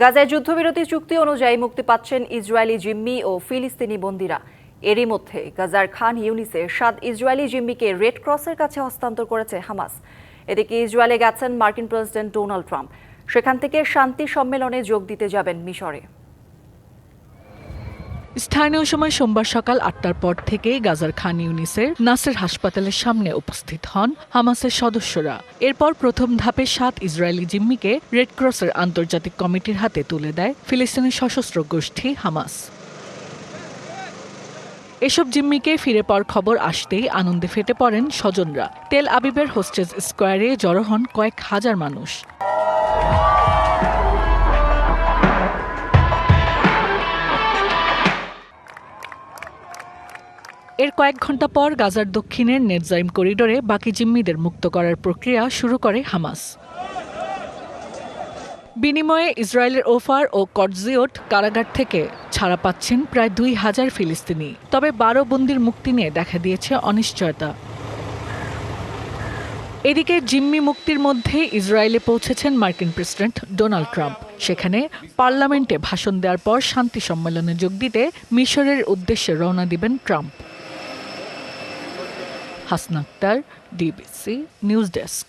গাজায় যুদ্ধবিরতি চুক্তি অনুযায়ী মুক্তি পাচ্ছেন ইসরায়েলি জিম্মি ও ফিলিস্তিনি বন্দীরা। এরই মধ্যে গাজার খান ইউনিসে সাত ইসরায়েলি জিম্মিকে রেড ক্রসের কাছে হস্তান্তর করেছে হামাস। এদিকে ইসরায়েলে গেছেন মার্কিন প্রেসিডেন্ট ডোনাল্ড ট্রাম্প। সেখান থেকে শান্তি সম্মেলনে যোগ দিতে যাবেন মিশরে। স্থানীয় সময় সোমবার সকাল আটটার পর থেকেই গাজার খান ইউনিসের নাসের হাসপাতালের সামনে উপস্থিত হন হামাসের সদস্যরা। এরপর প্রথম ধাপে সাত ইসরায়েলি জিম্মিকে রেডক্রসের আন্তর্জাতিক কমিটির হাতে তুলে দেয় ফিলিস্তিনের সশস্ত্র গোষ্ঠী হামাস। এসব জিম্মিকে ফিরে পাওয়ার খবর আসতেই আনন্দে ফেটে পড়েন স্বজনরা। তেল আবিবের হোস্টেজ স্কোয়ারে জড়ো হন কয়েক হাজার মানুষ। এর কয়েক ঘণ্টা পর গাজার দক্ষিণের নেটজাইম করিডোরে বাকি জিম্মিদের মুক্ত করার প্রক্রিয়া শুরু করে হামাস। বিনিময়ে ইসরায়েলের ওফার ও কটজিওট কারাগার থেকে ছাড়া পাচ্ছেন প্রায় দুই হাজার ফিলিস্তিনি। তবে বারো বন্দির মুক্তি নিয়ে দেখা দিয়েছে অনিশ্চয়তা। এদিকে জিম্মি মুক্তির মধ্যে ইসরায়েলে পৌঁছেছেন মার্কিন প্রেসিডেন্ট ডোনাল্ড ট্রাম্প। সেখানে পার্লামেন্টে ভাষণ দেওয়ার পর শান্তি সম্মেলনে যোগ দিতে মিশরের উদ্দেশ্যে রওনা দিবেন Trump. Hasna Akter DBC news desk